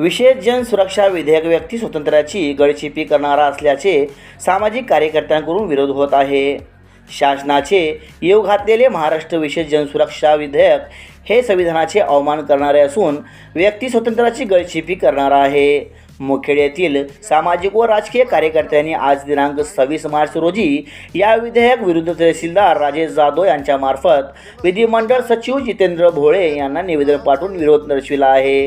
विशेष जन सुरक्षा विधेयक व्यक्ती स्वातंत्र्याची गळचिपी करणारा असल्याचे सामाजिक कार्यकर्त्यांकडून विरोध होत आहे. शासनाचे येऊ घातलेले महाराष्ट्र विशेष जनसुरक्षा विधेयक हे संविधानाचे अवमान करणारे असून व्यक्ती स्वातंत्र्याची गळचिपी करणार आहे. मुखेड येथील सामाजिक व राजकीय कार्यकर्त्यांनी आज दिनांक सव्वीस मार्च रोजी या विधेयक विरुद्ध तहसीलदार राजेश जाधव यांच्यामार्फत विधिमंडळ सचिव जितेंद्र भोळे यांना निवेदन पाठवून विरोध दर्शविला आहे.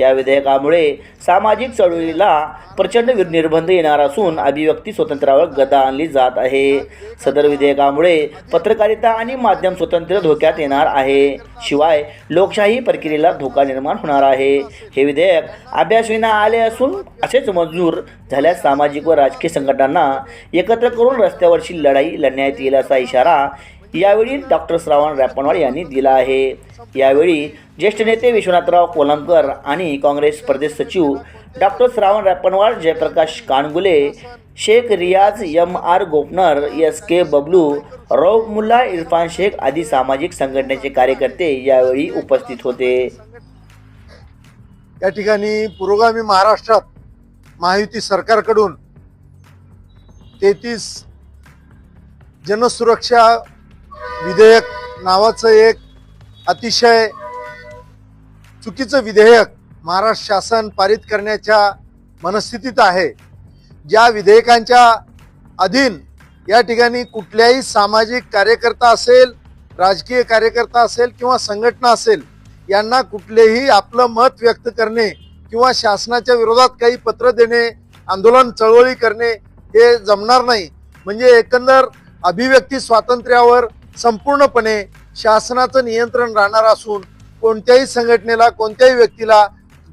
या विधेयकामुळे सामाजिक चळवळीला प्रचंड निर्बंध येणार असून अभिव्यक्ती स्वातंत्र्यावर गदा आणली जात आहे. सदर विधेयकामुळे पत्रकारिता आणि माध्यम स्वातंत्र्य धोक्यात येणार आहे. शिवाय लोकशाही प्रक्रियेला धोका निर्माण होणार आहे. हे विधेयक अभ्यासविना आले असून असेच मंजूर झाल्यास सामाजिक व राजकीय संघटनांना एकत्र करून रस्त्यावरची लढाई लढण्यात येईल असा इशारा यावेळी डॉक्टर श्रावण रॅपणवाड यांनी दिला आहे. यावेळी ज्येष्ठ नेते विश्वनाथराव कोलंबकर आणि काँग्रेस प्रदेश सचिव doctor Shravan Rapanwad Jayprakash Kangule Shaikh Riyaz M R Gopnar S K Bablu Rauf Mulla Irfan Shaikh आदी सामाजिक संघटनेचे कार्यकर्ते यावेळी उपस्थित होते. या ठिकाणी पुरोगामी महाराष्ट्रात महायुती सरकारकडून तेहतीस जनसुरक्षा विधेयक नावाचं एक अतिशय चुकीचं विधेयक महाराष्ट्र शासन पारित करण्याच्या मनस्थितीत आहे. ज्या विधेयकांच्या अधीन या ठिकाणी कुठल्याही सामाजिक कार्यकर्ता असेल राजकीय कार्यकर्ता असेल किंवा संघटना असेल यांना कुठलेही आपलं मत व्यक्त करणे किंवा शासनाच्या विरोधात काही पत्र देणे आंदोलन चळवळी करणे हे जमणार नाही. म्हणजे एकंदर अभिव्यक्ती स्वातंत्र्यावर संपूर्णपणे शासनाचं नियंत्रण राहणार असून कोणत्याही संघटनेला कोणत्याही व्यक्तीला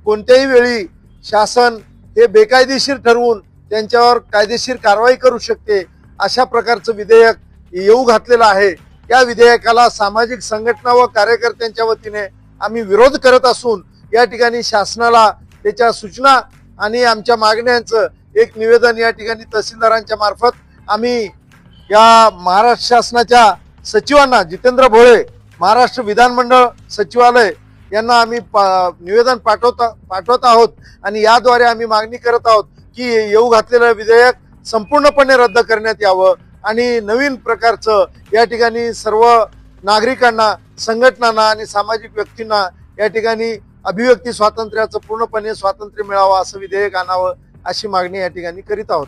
कोणत्याही वेळी शासन हे बेकायदेशीर ठरवून त्यांच्यावर कायदेशीर कारवाई करू शकते अशा प्रकारचं विधेयक येऊ घातलेलं आहे. या विधेयकाला सामाजिक संघटना व कार्यकर्त्यांच्या वतीने आम्ही विरोध करत असून या ठिकाणी शासनाला त्याच्या सूचना आणि आमच्या मागण्यांचं एक निवेदन या ठिकाणी तहसीलदारांच्या मार्फत आम्ही या महाराष्ट्र शासनाच्या सचिवांना जितेंद्र भोळे महाराष्ट्र विधानमंडळ सचिवालय यांना आम्ही पा- निवेदन पाठवता पाठवत आहोत आणि याद्वारे आम्ही मागणी करत आहोत की येऊ घातलेलं विधेयक संपूर्णपणे रद्द करण्यात यावं आणि नवीन प्रकारचं या ठिकाणी सर्व नागरिकांना संघटनांना आणि सामाजिक व्यक्तींना या ठिकाणी अभिव्यक्ती स्वातंत्र्याचं पूर्णपणे स्वातंत्र्य मिळावं असं विधेयक आणावं अशी मागणी या ठिकाणी करीत आहोत.